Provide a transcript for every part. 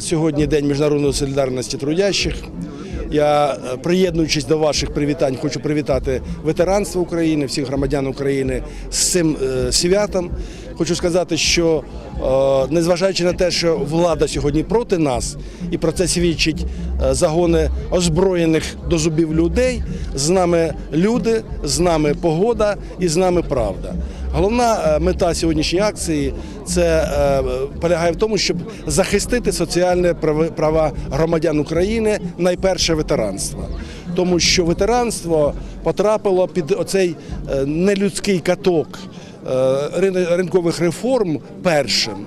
Сьогодні День міжнародної солідарності трудящих. Я, е, приєднуючись до ваших привітань, хочу привітати ветеранство України, всіх громадян України з цим е, святом. Хочу сказати, що е, незважаючи на те, що влада сьогодні проти нас, і про це свідчить е, загони озброєних до зубів людей, з нами люди, з нами погода і з нами правда. Головна е, мета сьогоднішньої акції це полягає в тому, щоб захистити соціальні права громадян України, найперше ветеранства. Тому що ветеранство потрапило під оцей нелюдський каток ринкових реформ першим.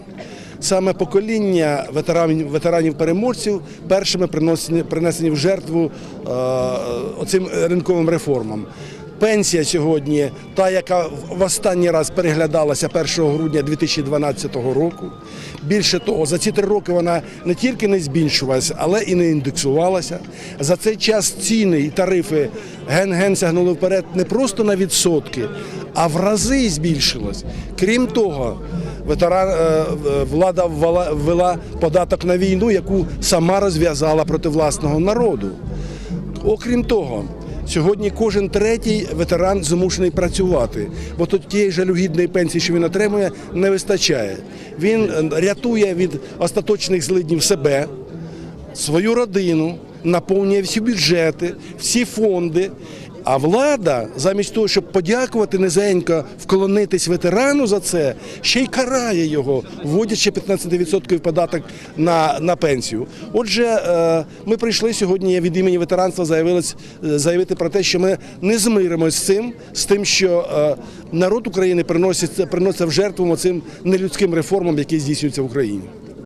Саме покоління ветеранів ветеранів переможців першими принесені в жертву е, оцим ринковим реформам. Пенсія сьогодні, та яка в- останній раз переглядалася 1 грудня 2012 року. Більше того, за ці три роки вона не тільки не збільшувалася, але і не індексувалася. За цей час ціни і тарифи ген-ген сягнули вперед не просто на відсотки, а в рази збільшилось. Крім того, ветеран, е, е, влада ввела податок на війну, яку сама розв'язала проти власного народу. Окрім того, сьогодні кожен третій ветеран змушений працювати, бо тут тієї жалюгідної пенсії, що він отримує, не вистачає. Він е, рятує від остаточних злиднів себе, свою родину, наповнює всі бюджети, всі фонди. А влада, замість того, щоб подякувати низенько, вклонитись ветерану за це, ще й карає його, вводячи 15% податок на, на пенсію. Отже, е, ми прийшли сьогодні від імені ветеранства е, заявити про те, що ми не змиримось з цим, з тим, що е, народ України приносить, приносить в жертву цим нелюдським реформам, які здійснюються в Україні.